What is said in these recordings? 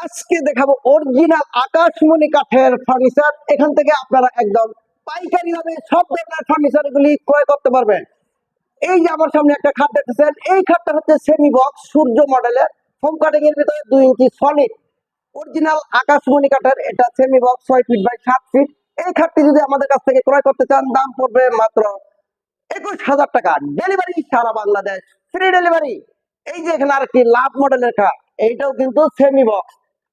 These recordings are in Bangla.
আজকে দেখাবো অরিজিনাল আকাশমণি কাঠের ফার্নিচার এখান থেকে আপনারা একদম পাইকারি দামে সব ধরনের ফার্নিচার গুলি ক্রয় করতে পারবেন। এই যে আমার সামনে একটা খাট দেখতেছেন, এই খাটটা হচ্ছে সেমি বক্স সূর্য মডেলের। ফোম কাটিং এর ভিতরে দুই ইঞ্চি সলিড অরিজিনাল আকাশমণি কাঠের, এটা সেমি বক্স ছয় ফিট বাই সাত ফিট এই খাটটি যদি আমাদের কাছ থেকে ক্রয় করতে চান, দাম পড়বে মাত্র একুশ হাজার টাকা। ডেলিভারি সারা বাংলাদেশ ফ্রি ডেলিভারি এই যে এখানে আরেকটি লাভ মডেলের খাট, এইটাও কিন্তু semi box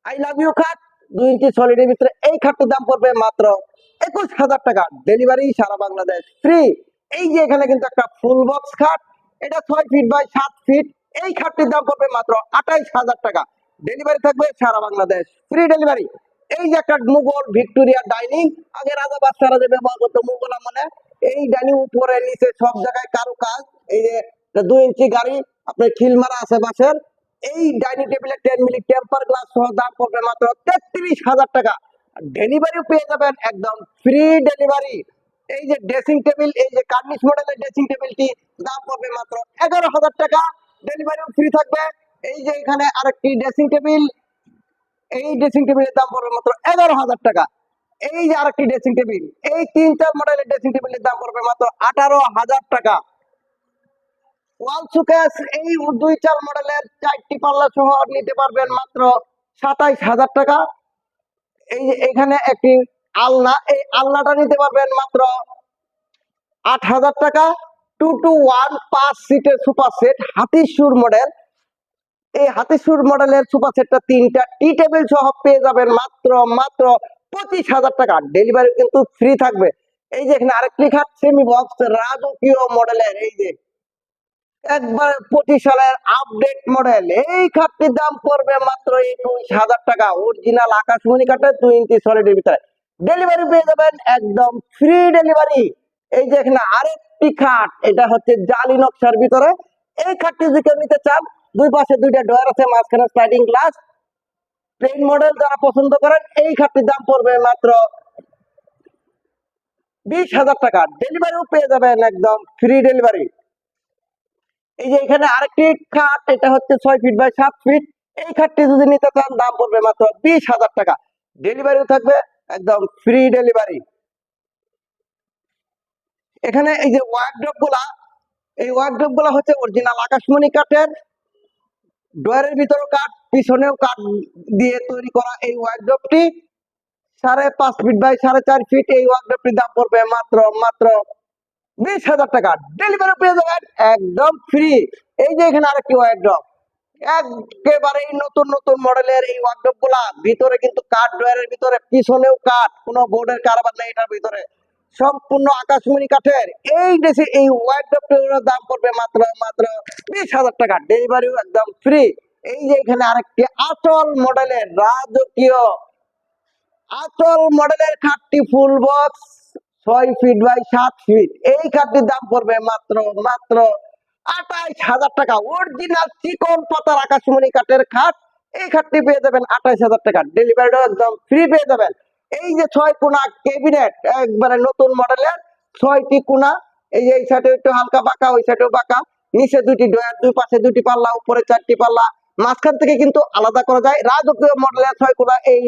I love you খাট দুই ইঞ্চি সলিডের ভিতরে এই খাটটির দাম পড়বে মাত্র একুশ হাজার টাকা। ডেলিভারি সারা বাংলাদেশ ফ্রি এই যে এখানে কিন্তু একটা ফুল বক্স খাট, এটা ছয় ফিট বাই সাত ফিট এই খাটটির দাম পড়বে মাত্র আঠাইশ হাজার টাকা। ডেলিভারি থাকবে সারা বাংলাদেশ ফ্রি ডেলিভারি এই যে একটা মুঘল ভিক্টোরিয়া ডাইনিং আগে রাজা বাচ্চারা যে ব্যবহার করতো মুঘল মানে এই ডাইনিং উপরে, নিচে সব জায়গায় কারও কাজ এই যে দুই ইঞ্চি গাড়ি, আপনার খিল মারা আছে বাসের এই ডাইনিং টেবিলে টেন মিলি টেম্পার গ্লাস সহ দাম পড়বে মাত্র তেত্রিশ হাজার টাকা। ডেলিভারিও পেয়ে যাবেন একদম ফ্রি ডেলিভারি এই যে ড্রেসিং টেবিল এই যে কার্নিশ মডেলের ড্রেসিং টেবিলটি দাম পড়বে মাত্র এগারো হাজার টাকা। ডেলিভারিও ফ্রি থাকবে। এই যে এখানে আরেকটি ড্রেসিং টেবিল এই ড্রেসিং টেবিলের দাম পড়বে মাত্র এগারো হাজার টাকা। এই যে আরেকটি ড্রেসিং টেবিল এই তিন চার মডেলের ড্রেসিং টেবিলের দাম পড়বে মাত্র আঠারো হাজার টাকা। ওয়াল এই দুই চার মডেলের চারটি পাল্লা সহ নিতে পারবেন মাত্র সাতাইশ হাজার টাকা। এই এখানে একটি আলনা, এই আলনাটা নিতে পারবেন মাত্র আট হাজার টাকা। টু টু ওয়ান পাঁচ সিটের সুপার সেট হাতিসুর মডেল। এই হাতিসুর মডেলের সুপার সেটটা তিনটা টি টেবিল সহ পেয়ে যাবেন মাত্র মাত্র পঁচিশ হাজার টাকা। ডেলিভারি কিন্তু ফ্রি থাকবে। এই যে এখানে আরেকটি খাট সেমি বক্স রাজকীয় মডেলের, এই যে একবার পঁচিশ সালের আপডেট মডেল এই খাটটির দাম পড়বে মাত্র একুশ হাজার টাকা। অরিজিনাল আকাশমণি কাঠের দুই ইঞ্চি সলিডের ভিতরে। ডেলিভারি পেয়ে যাবেন একদম ফ্রি ডেলিভারি এই যে এখানে আরেকটি খাট, এটা হচ্ছে জালি নকশার ভিতরে। এই খাটটি যদি কেউ নিতে চান, দুই পাশে দুইটা ডয়ার আছে, মাঝখানে স্লাইডিং গ্লাস প্লেন মডেল যারা পছন্দ করেন, এই খাটটির দাম পড়বে মাত্র বিশ হাজার টাকা। ডেলিভারিও পেয়ে যাবেন একদম ফ্রি ডেলিভারি এই যে এখানে আরেকটি খাট, এটা হচ্ছে ছয় ফিট বাই সাত ফিট এই খাটটি যদি নিতে চান, দাম পড়বে মাত্র বিশ হাজার টাকা। ডেলিভারিও থাকবে একদম ফ্রি ডেলিভারি এখানে এই যে ওয়ার্কড্রপগুলা, এই ওয়ার্কড্রপগুলা হচ্ছে অরিজিনাল আকাশমণি কাঠের। ডয়ারের ভিতরে কাঠ, পিছনেও কাঠ দিয়ে তৈরি করা এই ওয়ার্কড্রপটি সাড়ে পাঁচ ফিট বাই সাড়ে চার ফিট এই ওয়ার্কড্রপটির দাম পড়বে মাত্র মাত্র বিশ হাজার টাকা। ডেলিভারি পেয়ে যাবেন একদম ফ্রি এই যে এখানে আরেকটি ওয়ার্ড্রপ একেবারেই নতুন নতুন মডেলের এই ওয়ার্ড্রপগুলা ভিতরে কিন্তু কাঠ ড্রয়ারের ভিতরে, পিছনেও কাঠ কোনো বোর্ডের কারবার নেই এটার ভিতরে। সম্পূর্ণ আকাশমণি কাঠের। এই দেশে এই ওয়ার্ড্রপটির দাম পড়বে মাত্র মাত্র বিশ হাজার টাকা। ডেলিভারিও একদম ফ্রি এই যে এখানে আরেকটি আচল মডেলের রাজকীয়। আচল মডেলের খাটটি ফুল বক্স ছয় ফিট বাই সাত ফিট এই খাটটির দাম পড়বে মাত্র মাত্র আঠাইশ হাজার টাকা। অরিজিনাল চিকন পাতার আকাশমণি কাঠের খাট। এই খাটটি পেয়ে যাবেন আঠাইশ হাজার টাকা। ডেলিভারিটা একদম ফ্রি পেয়ে যাবেন। এই যে ছয় কোনা ক্যাবিনেট একবারে নতুন মডেলের ছয়টি কোনা। এই যে এই সাইডে একটু হালকা বাঁকা, ওই সাইডেও বাঁকা। নিচে দুটি ডয়ার দুই পাশে দুটি পাল্লা, উপরে চারটি পাল্লা। মাঝখান থেকে কিন্তু আলাদা করা যায়। রাজকীয় মডেলের ছয় কোনা এই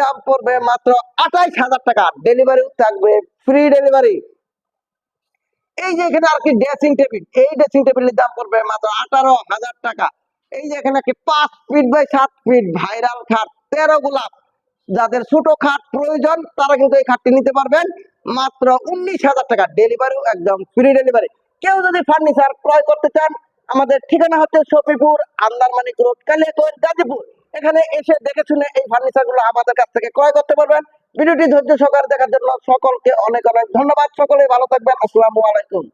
দাম পড়বে মাত্র আঠাইশ হাজার টাকা। থাকবে ফ্রি ডেলিভারি এই যে এখানে আর কি ড্রেসিং টেবিল এই ড্রেসিং টেবিলের দাম পড়বে মাত্র আঠারো হাজার টাকা। এই যে এখানে পাঁচ ফিট বাই সাত ফিট ভাইরাল খাট, তেরো গোলাপ। যাদের ছোট খাট প্রয়োজন, তারা কিন্তু এই খাটটি নিতে পারবেন মাত্র উনিশ হাজার টাকা। ডেলিভারি একদম ফ্রি ডেলিভারি কেউ যদি ফার্নিচার ক্রয় করতে চান আমাদের ঠিকানা হচ্ছে শফিপুর আন্দারমানি রোড, কালিয়াকৈর, গাজীপুর। এখানে এসে দেখে শুনে এই ফার্নিচারগুলো আমাদের কাছ থেকে ক্রয় করতে পারবেন। ভিডিওটি ধৈর্য সহকারে দেখার জন্য সকলকে অনেক অনেক ধন্যবাদ। সকলে ভালো থাকবেন। আসসালামু আলাইকুম।